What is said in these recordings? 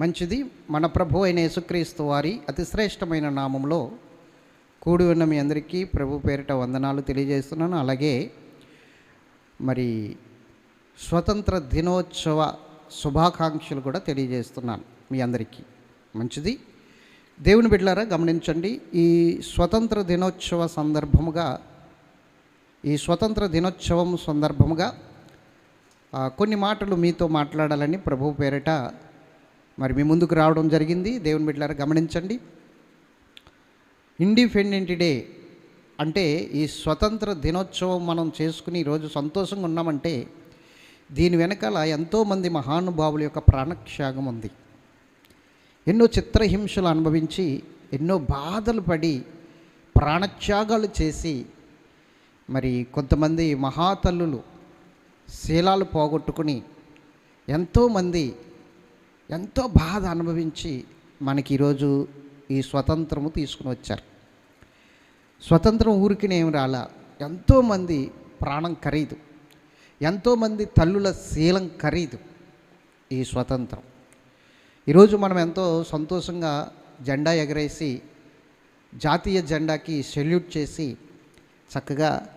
మంచిది. మన ప్రభు అయిన యేసుక్రీస్తు వారి అతి శ్రేష్టమైన నామంలో కూడి ఉన్న మీ అందరికీ ప్రభు పేరిట వందనాలు తెలియజేస్తున్నాను. అలాగే మరి స్వతంత్ర దినోత్సవ శుభాకాంక్షలు కూడా తెలియజేస్తున్నాను మీ అందరికీ. మంచిది. దేవుని బిడ్డలారా గమనించండి ఈ స్వతంత్ర దినోత్సవ సందర్భముగా ఈ స్వతంత్ర దినోత్సవం సందర్భముగా కొన్ని మాటలు మీతో మాట్లాడాలని ప్రభు పేరిట మరి మీ ముందుకు రావడం జరిగింది. దేవుని బిడ్డలారా గమనించండి. Independent day? అంటే ఈ స్వతంత్ర దినోత్సవం మనం చేసుకుని ఈరోజు సంతోషంగా ఉన్నామంటే దీని వెనకాల ఎంతోమంది మహానుభావుల యొక్క ప్రాణత్యాగం ఉంది. ఎన్నో చిత్రహింసలు అనుభవించి ఎన్నో బాధలు పడి ప్రాణత్యాగాలు చేసి మరి కొంతమంది మహాతల్లులు శీలాలు పోగొట్టుకుని ఎంతోమంది ఎంతో బాధ అనుభవించి మనకి ఈరోజు ఈ స్వతంత్రము తీసుకుని వచ్చారు. స్వతంత్రం ఊరికినేం రాలా. ఎంతోమంది ప్రాణం ఖరీదు. ఎంతోమంది తల్లుల శీలం ఖరీదు ఈ స్వతంత్రం. ఈరోజు మనం ఎంతో సంతోషంగా జెండా ఎగరేసి జాతీయ జెండాకి సెల్యూట్ చేసి చక్కగా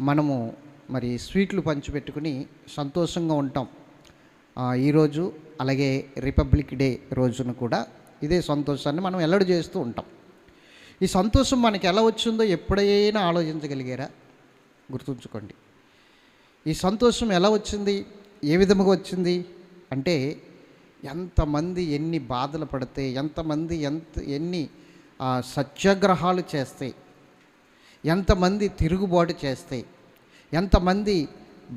మనము మరి స్వీట్లు పంచిపెట్టుకుని సంతోషంగా ఉంటాం. ఈరోజు అలాగే రిపబ్లిక్ డే రోజున కూడా ఇదే సంతోషాన్ని మనం ఎల్లడి చేస్తూ ఉంటాం. ఈ సంతోషం మనకి ఎలా వచ్చిందో ఎప్పుడైనా ఆలోచించగలిగారా? గుర్తుంచుకోండి. ఈ సంతోషం ఎలా వచ్చింది? ఏ విధముగా వచ్చింది? అంటే ఎంతమంది ఎన్ని బాధలు పడితే ఎంతమంది ఎంత ఎన్ని సత్యాగ్రహాలు చేస్తే ఎంతమంది తిరుగుబాటు చేస్తే ఎంతమంది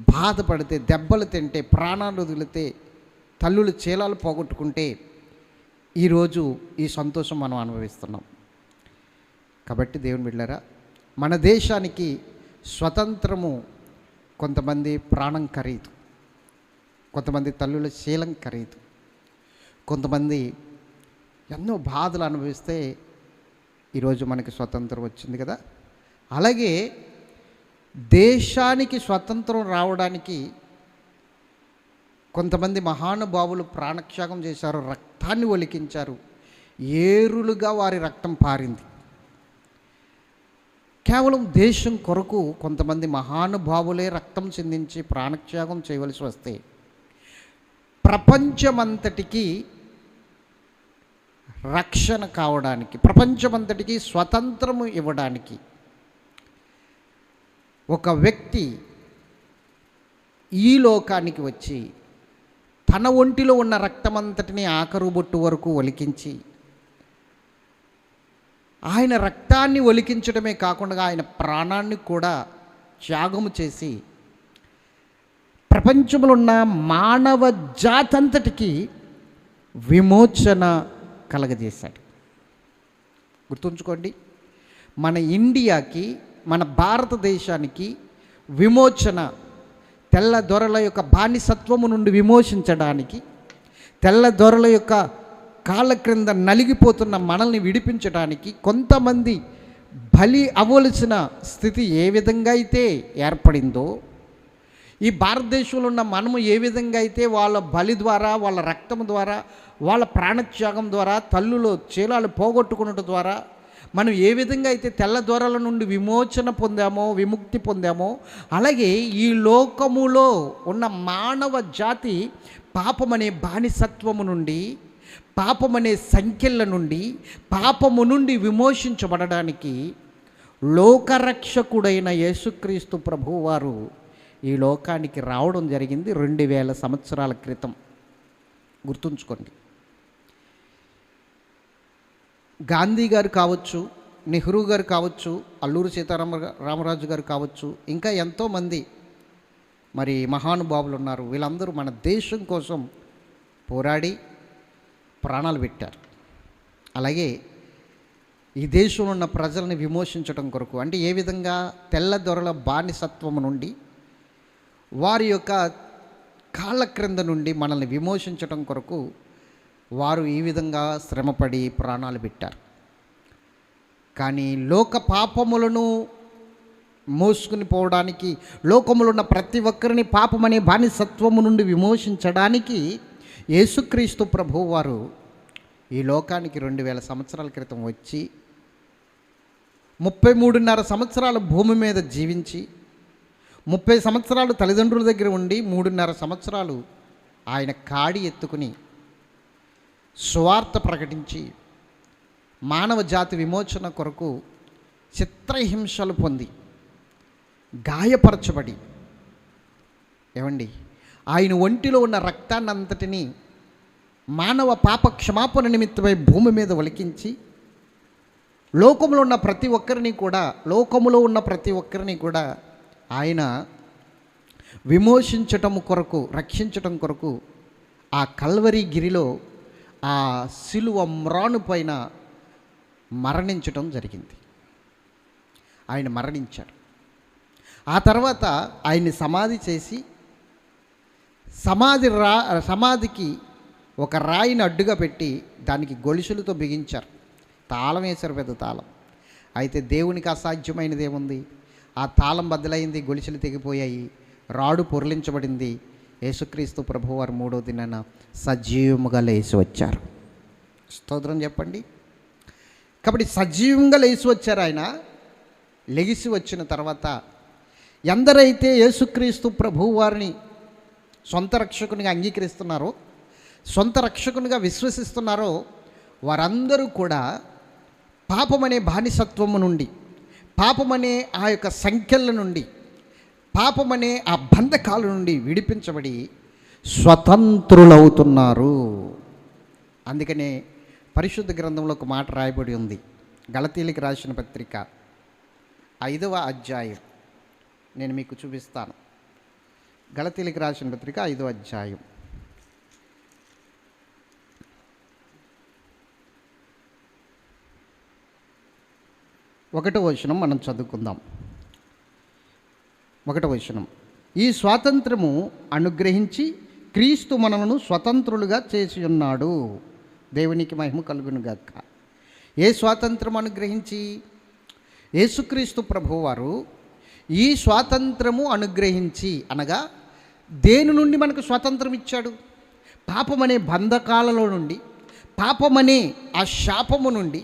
బాధపడితే దెబ్బలు తింటే ప్రాణాలు వదిలితే తల్లులు చీలాలు పోగొట్టుకుంటే ఈరోజు ఈ సంతోషం మనం అనుభవిస్తున్నాం. కాబట్టి దేవుని బిడ్డారా మన దేశానికి స్వతంత్రము కొంతమంది ప్రాణం ఖరీదు కొంతమంది తల్లుల శీలం ఖరీదు కొంతమంది ఎన్నో బాధలు అనుభవిస్తే ఈరోజు మనకి స్వతంత్రం వచ్చింది కదా. అలాగే దేశానికి స్వతంత్రం రావడానికి కొంతమంది మహానుభావులు ప్రాణత్యాగం చేశారు రక్తాన్ని ఒలికించారు. ఏరులుగా వారి రక్తం పారింది. కేవలం దేశం కొరకు కొంతమంది మహానుభావులే రక్తం చెందించి ప్రాణత్యాగం చేయవలసి వస్తే ప్రపంచమంతటికి రక్షణ కావడానికి ప్రపంచమంతటికి స్వతంత్రము ఇవ్వడానికి ఒక వ్యక్తి ఈ లోకానికి వచ్చి తన ఒంటిలో ఉన్న రక్తమంతటిని ఆఖరు బొట్టు వరకు ఒలికించి ఆయన రక్తాన్ని ఒలికించడమే కాకుండా ఆయన ప్రాణాన్ని కూడా త్యాగము చేసి ప్రపంచంలో ఉన్న మానవ జాతంతటికి విమోచన కలగజేశాడు. గుర్తుంచుకోండి మన ఇండియాకి మన భారతదేశానికి విమోచన తెల్ల దొరల యొక్క బానిసత్వము నుండి విమోచించడానికి తెల్ల దొరల యొక్క కాళ్ళ క్రింద నలిగిపోతున్న మనల్ని విడిపించడానికి కొంతమంది బలి అవ్వలసిన స్థితి ఏ విధంగా అయితే ఏర్పడిందో ఈ భారతదేశంలో ఉన్న మనము ఏ విధంగా అయితే వాళ్ళ బలి ద్వారా వాళ్ళ రక్తం ద్వారా వాళ్ళ ప్రాణత్యాగం ద్వారా తల్లులో చీలాలు పోగొట్టుకున్నట్టు ద్వారా మనం ఏ విధంగా అయితే తెల్ల దొరల నుండి విమోచన పొందామో విముక్తి పొందామో అలాగే ఈ లోకములో ఉన్న మానవ జాతి పాపమనే బానిసత్వము నుండి పాపమనే సంఖ్యల నుండి పాపము నుండి విమోచించబడడానికి లోకరక్షకుడైన యేసుక్రీస్తు ప్రభువారు ఈ లోకానికి రావడం జరిగింది రెండు వేల సంవత్సరాల క్రితం. గుర్తుంచుకోండి. గాంధీ గారు కావచ్చు నెహ్రూ గారు కావచ్చు అల్లూరు సీతారామ రామరాజు గారు కావచ్చు ఇంకా ఎంతోమంది మరి మహానుభావులు ఉన్నారు. వీళ్ళందరూ మన దేశం కోసం పోరాడి ప్రాణాలు పెట్టారు. అలాగే ఈ దేశంలో ఉన్న ప్రజల్ని విమోచించడం కొరకు అంటే ఏ విధంగా తెల్లదొరల బానిసత్వం బానిసత్వము నుండి వారి యొక్క కాళ్ళ క్రింద నుండి మనల్ని విమోచించడం కొరకు వారు ఈ విధంగా శ్రమపడి ప్రాణాలు పెట్టారు. కానీ లోక పాపములను మోసుకుని పోవడానికి లోకములో ఉన్న ప్రతి ఒక్కరిని పాపమనే బానిసత్వము నుండి విమోచించడానికి యేసుక్రీస్తు ప్రభు వారు ఈ లోకానికి రెండు వేల సంవత్సరాల క్రితం వచ్చి ముప్పై మూడున్నర సంవత్సరాలు భూమి మీద జీవించి ముప్పై సంవత్సరాలు తల్లిదండ్రుల దగ్గర ఉండి మూడున్నర సంవత్సరాలు ఆయన కాడి ఎత్తుకుని స్వార్థ ప్రకటించి మానవ జాతి విమోచన కొరకు చిత్రహింసలు పొంది గాయపరచబడి ఏమండి? ఆయన ఒంటిలో ఉన్న రక్తాన్నంతటిని మానవ పాప క్షమాపణ నిమిత్తమై భూమి మీద ఒలికించి లోకంలో ఉన్న ప్రతి ఒక్కరిని కూడా లోకములో ఉన్న ప్రతి ఒక్కరిని కూడా ఆయన విమోచించటం కొరకు రక్షించటం కొరకు ఆ కల్వరి గిరిలో ఆ సిలువ మ్రాను పైన మరణించటం జరిగింది. ఆయన మరణించాడు. ఆ తర్వాత ఆయన్ని సమాధి చేసి సమాధి రా సమాధికి ఒక రాయిని అడ్డుగా పెట్టి దానికి గొలుసులతో బిగించారు. తాళం వేశారు పెద్ద తాళం. అయితే దేవునికి అసాధ్యమైనది ఏముంది ఆ తాళం బద్దలైంది గొలుసులు తెగిపోయాయి రాడు పొరలించబడింది యేసుక్రీస్తు ప్రభువారు మూడో దినాన సజీవముగా లేచి వచ్చారు. స్తోత్రం చెప్పండి. కాబట్టి సజీవంగా లేచి వచ్చారు ఆయన. లెగిసి వచ్చిన తర్వాత ఎందరైతే యేసుక్రీస్తు ప్రభువారిని సొంత రక్షకునిగా అంగీకరిస్తున్నారో సొంత రక్షకునిగా విశ్వసిస్తున్నారో వారందరూ కూడా పాపమనే బానిసత్వము నుండి పాపమనే ఆ యొక్క సంఖ్యల నుండి పాపమనే ఆ బంధకాల నుండి విడిపించబడి స్వతంత్రులవుతున్నారు. అందుకనే పరిశుద్ధ గ్రంథంలో ఒక మాట రాయబడి ఉంది. గలతీలికి రాసిన పత్రిక ఐదవ అధ్యాయం. నేను మీకు చూపిస్తాను. గలతీలికి రాసిన పత్రిక ఐదవ అధ్యాయం. ఒకటో వచనం మనం చదువుకుందాం. ఒకట వచనం. ఈ స్వాతంత్రము అనుగ్రహించి క్రీస్తు మనలను స్వతంత్రులుగా చేసి ఉన్నాడు దేవునికి మహిమ కలుగునుగాక. ఏ స్వాతంత్రం అనుగ్రహించి? యేసుక్రీస్తు ప్రభువారు ఈ స్వాతంత్రము అనుగ్రహించి అనగా దేని నుండి మనకు స్వాతంత్రం ఇచ్చాడు? పాపమనే బంధకాలలో నుండి పాపమనే ఆ శాపము నుండి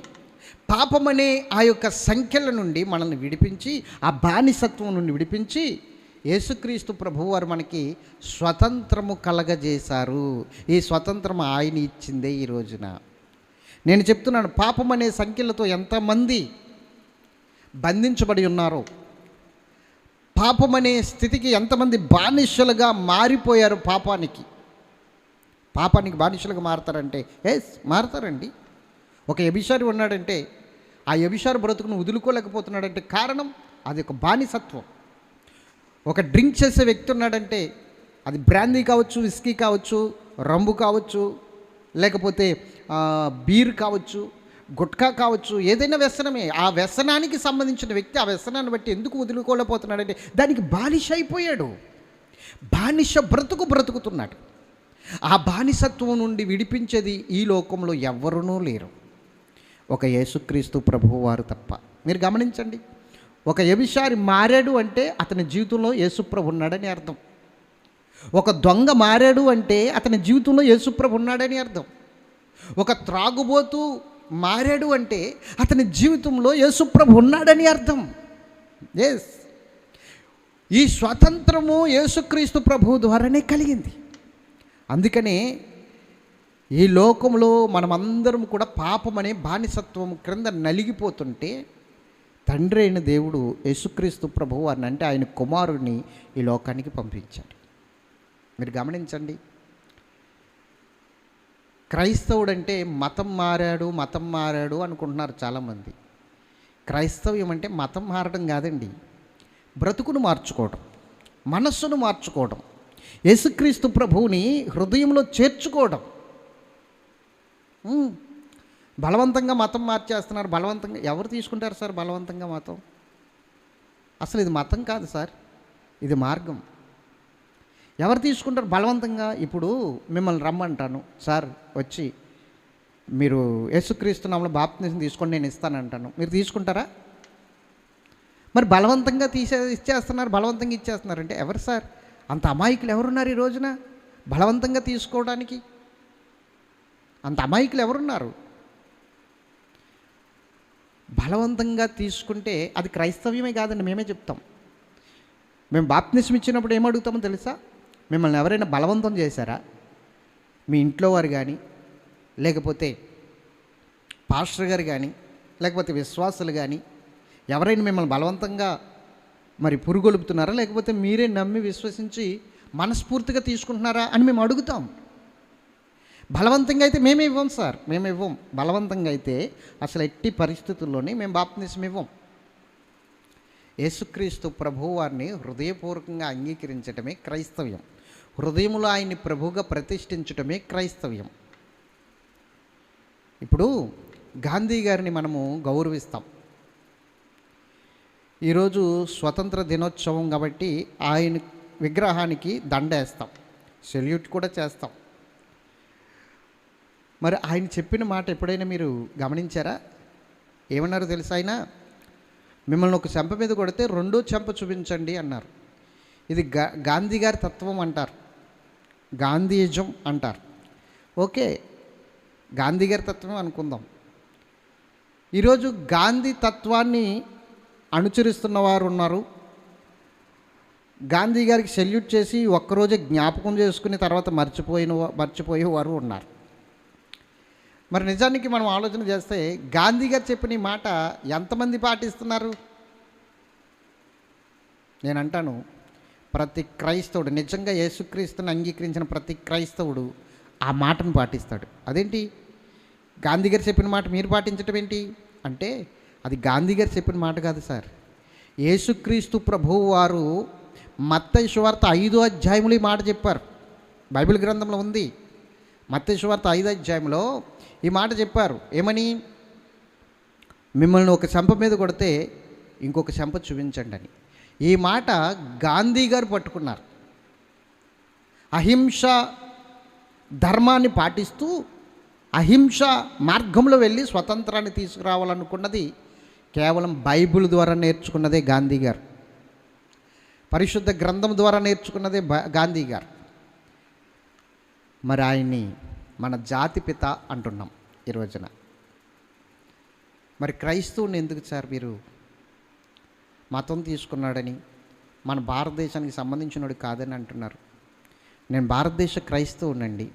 పాపమనే ఆ యొక్క సంఖ్యల నుండి మనల్ని విడిపించి ఆ బానిసత్వం నుండి విడిపించి యేసుక్రీస్తు ప్రభువారు మనకి స్వతంత్రము కలగజేశారు. ఈ స్వతంత్రం ఆయన ఇచ్చిందే ఈ రోజున. నేను చెప్తున్నాను పాపం అనే సంఖ్యలతో ఎంతమంది బంధించబడి ఉన్నారో పాపం అనే స్థితికి ఎంతమంది బానిసలుగా మారిపోయారు పాపానికి. పాపానికి బానిసలుగా మారతారంటే ఎస్ మారతారండి. ఒక ఎబిషారి ఉన్నాడంటే ఆ ఎబిషారు బ్రతుకును వదులుకోలేకపోతున్నాడంటే కారణం అది ఒక బానిసత్వం. ఒక డ్రింక్ చేసే వ్యక్తి ఉన్నాడంటే అది బ్రాందీ కావచ్చు విస్కీ కావచ్చు రంబు కావచ్చు లేకపోతే బీర్ కావచ్చు గుట్కా కావచ్చు ఏదైనా వ్యసనమే. ఆ వ్యసనానికి సంబంధించిన వ్యక్తి ఆ వ్యసనాన్ని బట్టి ఎందుకు వదులుకోలేకపోతున్నాడంటే దానికి బానిష అయిపోయాడు. బానిష బ్రతుకు బ్రతుకుతున్నాడు. ఆ బానిసత్వం నుండి విడిపించేది ఈ లోకంలో ఎవరునూ లేరు. ఒక యేసుక్రీస్తు ప్రభువు వారు తప్ప. మీరు గమనించండి. ఒక ఎబిషారి మారాడు అంటే అతని జీవితంలో యేసుప్రభు ఉన్నాడని అర్థం. ఒక దొంగ మారాడు అంటే అతని జీవితంలో యేసుప్రభు ఉన్నాడని అర్థం. ఒక త్రాగుబోతూ మారాడు అంటే అతని జీవితంలో యేసుప్రభు ఉన్నాడని అర్థం. ఎస్ ఈ స్వాతంత్రము యేసుక్రీస్తు ప్రభువు ద్వారానే కలిగింది. అందుకనే ఈ లోకంలో మనమందరం కూడా పాపం అనే బానిసత్వం క్రింద నలిగిపోతుంటే తండ్రి అయిన దేవుడు యేసుక్రీస్తు ప్రభువు అని అంటే ఆయన కుమారుడిని ఈ లోకానికి పంపించాడు. మీరు గమనించండి. క్రైస్తవుడు అంటే మతం మారాడు మతం మారాడు అనుకుంటున్నారు చాలామంది. క్రైస్తవ్యం అంటే మతం మారడం కాదండి. బ్రతుకును మార్చుకోవడం మనస్సును మార్చుకోవడం యేసుక్రీస్తు ప్రభువుని హృదయంలో చేర్చుకోవడం. Hmm. బలవంతంగా మతం మార్చేస్తున్నారు. బలవంతంగా ఎవరు తీసుకుంటారు సార్ బలవంతంగా మతం? అసలు ఇది మతం కాదు సార్. ఇది మార్గం. ఎవరు తీసుకుంటారు బలవంతంగా? ఇప్పుడు మిమ్మల్ని రమ్మంటాను సార్ వచ్చి మీరు యేసుక్రీస్తునామలో బాప్తిజం తీసుకొని నేను ఇస్తానంటాను. మీరు తీసుకుంటారా? మరి బలవంతంగా తీసే ఇచ్చేస్తున్నారు బలవంతంగా ఇచ్చేస్తున్నారు అంటే ఎవరు సార్? అంత అమాయకులు ఎవరున్నారు ఈ రోజున? బలవంతంగా తీసుకోవడానికి అంత అమాయకులు ఎవరున్నారు? బలవంతంగా తీసుకుంటే అది క్రైస్తవ్యమే కాదండి మేమే చెప్తాం. మేము బాప్తిస్మ ఇచ్చినప్పుడు ఏమడుగుతామో తెలుసా? మిమ్మల్ని ఎవరైనా బలవంతం చేశారా? మీ ఇంట్లో వారు కానీ లేకపోతే పాస్టర్ గారు కానీ లేకపోతే విశ్వాసులు కానీ ఎవరైనా మిమ్మల్ని బలవంతంగా మరి పురుగొలుపుతున్నారా? లేకపోతే మీరే నమ్మి విశ్వసించి మనస్ఫూర్తిగా తీసుకుంటున్నారా అని మేము అడుగుతాం. బలవంతంగా అయితే మేమే ఇవ్వం సార్ మేము ఇవ్వం. బలవంతంగా అయితే అసలు ఎట్టి పరిస్థితుల్లోనే మేము బాప్తిసం ఇవ్వం. యేసుక్రీస్తు ప్రభువు వారిని హృదయపూర్వకంగా అంగీకరించటమే క్రైస్తవ్యం. హృదయంలో ఆయన్ని ప్రభువుగా ప్రతిష్ఠించటమే క్రైస్తవ్యం. ఇప్పుడు గాంధీ గారిని మనము గౌరవిస్తాం. ఈరోజు స్వతంత్ర దినోత్సవం కాబట్టి ఆయన విగ్రహానికి దండేస్తాం సెల్యూట్ కూడా చేస్తాం. మరి ఆయన చెప్పిన మాట ఎప్పుడైనా మీరు గమనించారా? ఏమన్నారు తెలుసా ఆయన? మిమ్మల్ని ఒక చెంప మీద కొడితే రెండో చెంప చూపించండి అన్నారు. ఇది గా గాంధీ గారి తత్వం అంటారు. గాంధీజం అంటారు. ఓకే గాంధీ గారి తత్వం అనుకుందాం. ఈరోజు గాంధీ తత్వాన్ని అనుచరిస్తున్న వారు ఉన్నారు. గాంధీ గారికి సెల్యూట్ చేసి ఒక్కరోజే జ్ఞాపకం చేసుకుని తర్వాత మర్చిపోయిన మర్చిపోయేవారు ఉన్నారు. మరి నిజానికి మనం ఆలోచన చేస్తే గాంధీ గారు చెప్పిన ఈ మాట ఎంతమంది పాటిస్తున్నారు? నేను అంటాను ప్రతి క్రైస్తవుడు నిజంగా యేసుక్రీస్తుని అంగీకరించిన ప్రతి క్రైస్తవుడు ఆ మాటను పాటిస్తాడు. అదేంటి? గాంధీ గారు చెప్పిన మాట మీరు పాటించడం ఏంటి? అంటే అది గాంధీ గారు చెప్పిన మాట కాదు సార్. యేసుక్రీస్తు ప్రభువు వారు మత్తైశ్వార్త ఐదో అధ్యాయములు ఈ మాట చెప్పారు. బైబిల్ గ్రంథంలో ఉంది. మత్తైశ్వార్త ఐదో అధ్యాయంలో ఈ మాట చెప్పారు. ఏమని? మిమ్మల్ని ఒక చెంప మీద కొడితే ఇంకొక చెంప చూపించండి అని ఈ మాట గాంధీ గారు పట్టుకున్నారు. అహింస ధర్మాన్ని పాటిస్తూ అహింస మార్గంలో వెళ్ళి స్వతంత్రాన్ని తీసుకురావాలనుకున్నది కేవలం బైబిల్ ద్వారా నేర్చుకున్నదే గాంధీ గారు. పరిశుద్ధ గ్రంథం ద్వారా నేర్చుకున్నదే బ- గాంధీ గారు. మరి ఆయన్ని మన జాతి పిత అంటున్నాం ఈ రోజున. మరి క్రైస్తవుని ఎందుకు సార్ మీరు మతం తీసుకున్నాడని మన భారతదేశానికి సంబంధించినోడు కాదని అంటున్నారు. నేను భారతదేశ క్రైస్తవునండి.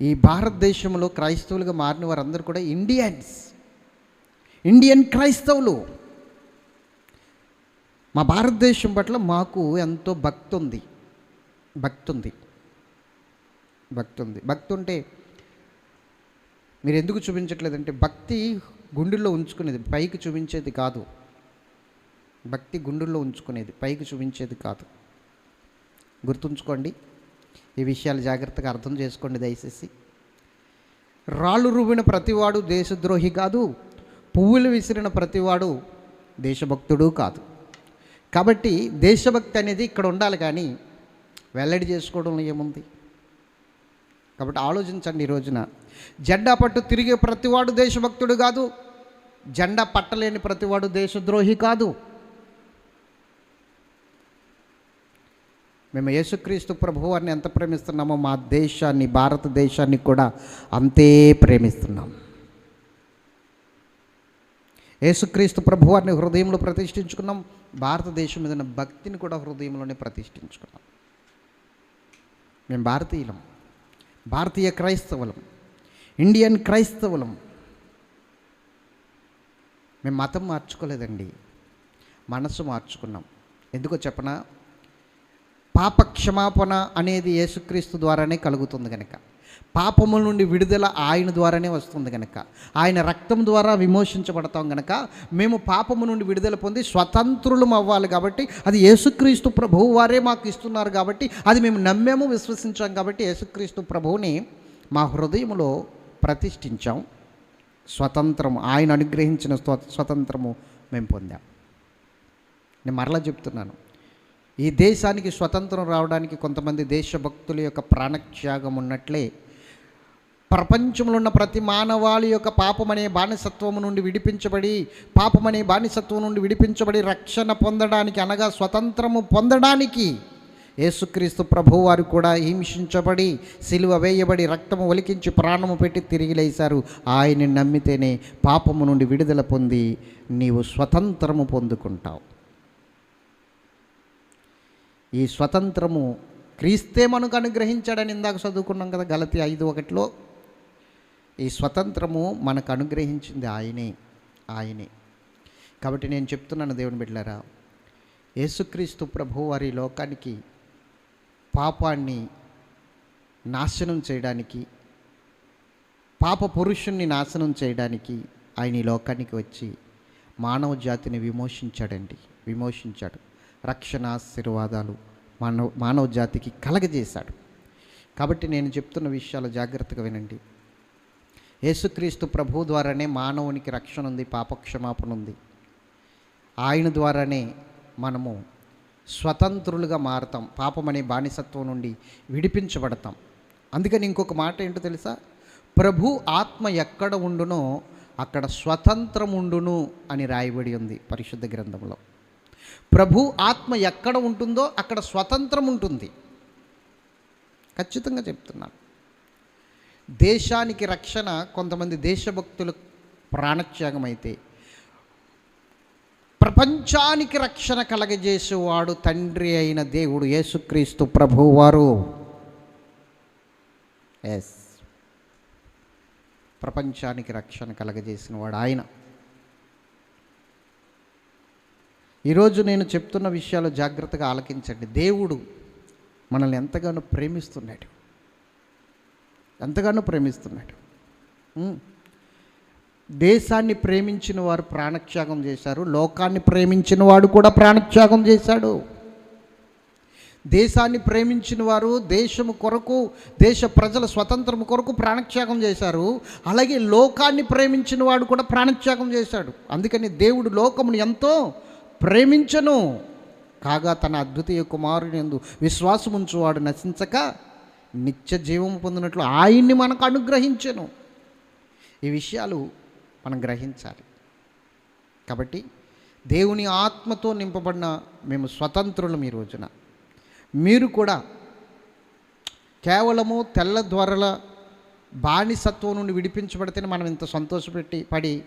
ఈ భారతదేశంలో క్రైస్తవులుగా మారిన వారందరూ కూడా ఇండియన్స్. ఇండియన్ క్రైస్తవులు. మా భారతదేశం పట్ల మాకు ఎంతో భక్తి ఉంది భక్తి ఉంది భక్తి ఉంది భక్తి ఉంటే మీరు ఎందుకు చూపించట్లేదంటే భక్తి గుండెల్లో ఉంచుకునేది పైకి చూపించేది కాదు. భక్తి గుండెల్లో ఉంచుకునేది పైకి చూపించేది కాదు. గుర్తుంచుకోండి ఈ విషయాలు జాగ్రత్తగా అర్థం చేసుకోండి దయచేసి. రాళ్ళు రువిన ప్రతివాడు దేశద్రోహి కాదు పువ్వులు విసిరిన ప్రతివాడు దేశభక్తుడు కాదు. కాబట్టి దేశభక్తి అనేది ఇక్కడ ఉండాలి కానీ వెల్లడి చేసుకోవడంలో ఏముంది? కాబట్టి ఆలోచించండి ఈ రోజున. జెండా పట్టు తిరిగే ప్రతివాడు దేశభక్తుడు కాదు. జెండా పట్టలేని ప్రతివాడు దేశద్రోహి కాదు. మేము యేసుక్రీస్తు ప్రభువారిని ఎంత ప్రేమిస్తున్నామో మా దేశాన్ని భారతదేశాన్ని కూడా అంతే ప్రేమిస్తున్నాం. యేసుక్రీస్తు ప్రభువారిని హృదయంలో ప్రతిష్ఠించుకున్నాం. భారతదేశం మీద భక్తిని కూడా హృదయంలోనే ప్రతిష్ఠించుకున్నాం. మేము భారతీయులం. భారతీయ క్రైస్తవులం ఇండియన్ క్రైస్తవులం. మేము మతం మార్చుకోలేదండి మనసు మార్చుకున్నాం. ఎందుకో చెప్పనా పాప క్షమాపణ అనేది యేసుక్రీస్తు ద్వారానే కలుగుతుంది కనుక పాపముల నుండి విడుదల ఆయన ద్వారానే వస్తుంది కనుక ఆయన రక్తం ద్వారా విమోచించబడతాం కనుక మేము పాపము నుండి విడుదల పొంది స్వతంత్రులం అవ్వాలి కాబట్టి అది యేసుక్రీస్తు ప్రభువు వారే మాకు ఇస్తున్నారు కాబట్టి అది మేము నమ్మాము విశ్వసించాం కాబట్టి యేసుక్రీస్తు ప్రభువుని మా హృదయంలో ప్రతిష్ఠించాం. స్వతంత్రం ఆయన అనుగ్రహించిన స్వ స్వతంత్రము మేము పొందాం. నేను మరలా చెప్తున్నాను. ఈ దేశానికి స్వతంత్రం రావడానికి కొంతమంది దేశభక్తుల యొక్క ప్రాణత్యాగం ఉన్నట్లే ప్రపంచంలో ఉన్న ప్రతి మానవాళి యొక్క పాపమనే బానిసత్వం నుండి విడిపించబడి పాపమనే బానిసత్వం నుండి విడిపించబడి రక్షణ పొందడానికి అనగా స్వతంత్రము పొందడానికి యేసుక్రీస్తు ప్రభు వారు కూడా హింసించబడి సిలువ వేయబడి రక్తము ఒలికించి ప్రాణము పెట్టి తిరిగి లేశారు. ఆయన్ని నమ్మితేనే పాపము నుండి విడుదల పొంది నీవు స్వతంత్రము పొందుకుంటావు. ఈ స్వతంత్రము క్రీస్తే మనకు అనుగ్రహించాడని ఇందాక చదువుకున్నాం కదా గలతి ఐదు ఒకటిలో. ఈ స్వతంత్రము మనకు అనుగ్రహించింది ఆయనే ఆయనే. కాబట్టి నేను చెప్తున్నాను దేవుని బిడ్డలారా యేసుక్రీస్తు ప్రభు వారి లోకానికి పాపాన్ని నాశనం చేయడానికి పాప పురుషుణ్ణి నాశనం చేయడానికి ఆయన ఈ లోకానికి వచ్చి మానవ జాతిని విమోచించాడండి విమోచించాడు. రక్షణ ఆశీర్వాదాలు మానవ మానవ జాతికి కలగజేశాడు. కాబట్టి నేను చెప్తున్న విషయాలు జాగ్రత్తగా వినండి. యేసుక్రీస్తు ప్రభు ద్వారానే మానవునికి రక్షణ ఉంది పాపక్షమాపణ ఉంది. ఆయన ద్వారానే మనము స్వతంత్రులుగా మారతాం పాపం అనే బానిసత్వం నుండి విడిపించబడతాం. అందుకని ఇంకొక మాట ఏంటో తెలుసా? ప్రభు ఆత్మ ఎక్కడ ఉండునో అక్కడ స్వతంత్రం ఉండును అని రాయబడి ఉంది పరిశుద్ధ గ్రంథంలో. ప్రభు ఆత్మ ఎక్కడ ఉంటుందో అక్కడ స్వతంత్రం ఉంటుంది. ఖచ్చితంగా చెప్తున్నాను. దేశానికి రక్షణ కొంతమంది దేశభక్తులు ప్రాణత్యాగం అయితే ప్రపంచానికి రక్షణ కలగజేసేవాడు తండ్రి అయిన దేవుడు యేసుక్రీస్తు ప్రభువారు. ఎస్ ప్రపంచానికి రక్షణ కలగజేసిన వాడు ఆయన. ఈరోజు నేను చెప్తున్న విషయాలు జాగ్రత్తగా ఆలకించండి. దేవుడు మనల్ని ఎంతగానో ప్రేమిస్తున్నాడు. ఎంతగానో ప్రేమిస్తున్నాడు. దేశాన్ని ప్రేమించిన వారు ప్రాణత్యాగం చేశారు. లోకాన్ని ప్రేమించిన వాడు కూడా ప్రాణత్యాగం చేశాడు. దేశాన్ని ప్రేమించిన వారు దేశము కొరకు దేశ ప్రజల స్వతంత్రం కొరకు ప్రాణత్యాగం చేశారు. అలాగే లోకాన్ని ప్రేమించిన వాడు కూడా ప్రాణత్యాగం చేశాడు. అందుకని దేవుడు లోకమును ఎంతో ప్రేమించను. కాగా తన అద్వితీయ కుమారుని ఎందు విశ్వాసముంచువాడు నశించక నిత్య జీవము పొందినట్లు ఆయన్ని మనకు అనుగ్రహించను. ఈ విషయాలు మనం గ్రహించాలి. కాబట్టి దేవుని ఆత్మతో నింపబడిన మేము స్వతంత్రులం ఈ రోజున. మీరు కూడా కేవలము తెల్ల ద్వారల బానిసత్వం నుండి విడిపించబడితేనే మనం ఇంత సంతోషపెట్టి పడి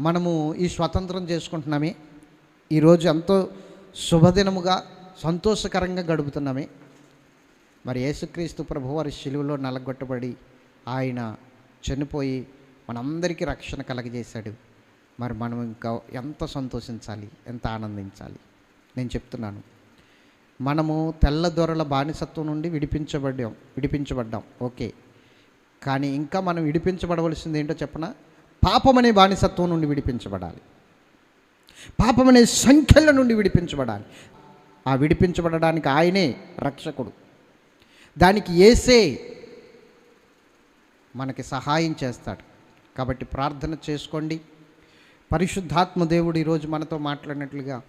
మనము ఈ స్వతంత్రం చేసుకుంటున్నామే. ఈరోజు ఎంతో శుభదినముగా సంతోషకరంగా గడుపుతున్నామే. మరి యేసుక్రీస్తు ప్రభు వారి శిలువలో నలగొట్టబడి ఆయన చనిపోయి మనందరికీ రక్షణ కలగజేశాడు. మరి మనం ఇంకా ఎంత సంతోషించాలి ఎంత ఆనందించాలి? నేను చెప్తున్నాను. మనము తెల్లదొరల బానిసత్వం నుండి విడిపించబడ్డాం విడిపించబడ్డాం. ఓకే. కానీ ఇంకా మనం విడిపించబడవలసింది ఏంటో చెప్పన? పాపం అనే బానిసత్వం నుండి విడిపించబడాలి. పాపం అనే సంఖ్యల నుండి విడిపించబడాలి. ఆ విడిపించబడడానికి ఆయనే రక్షకుడు. దానికి ఏసే మనకి సహాయం చేస్తాడు. కాబట్టి ప్రార్థన చేసుకోండి. పరిశుద్ధాత్మ దేవుడు ఈరోజు మనతో మాట్లాడినట్లుగా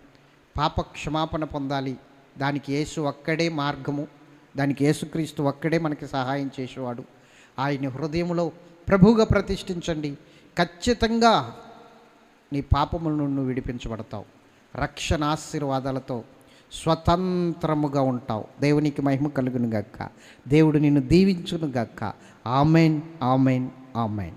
పాప క్షమాపణ పొందాలి. దానికి యేసు ఒక్కడే మార్గము. దానికి యేసుక్రీస్తు ఒక్కడే మనకి సహాయం చేసేవాడు. ఆయన హృదయంలో ప్రభువుగా ప్రతిష్ఠించండి. ఖచ్చితంగా నీ పాపముల నుండి నువ్వు విడిపించబడతావు. రక్షణ ఆశీర్వాదాలతో స్వతంత్రముగా ఉంటావు. దేవునికి మహిమ కలుగును గక్క దేవుడు నిన్ను దీవించును గక్క ఆమెన్ ఆమెన్ ఆమెన్.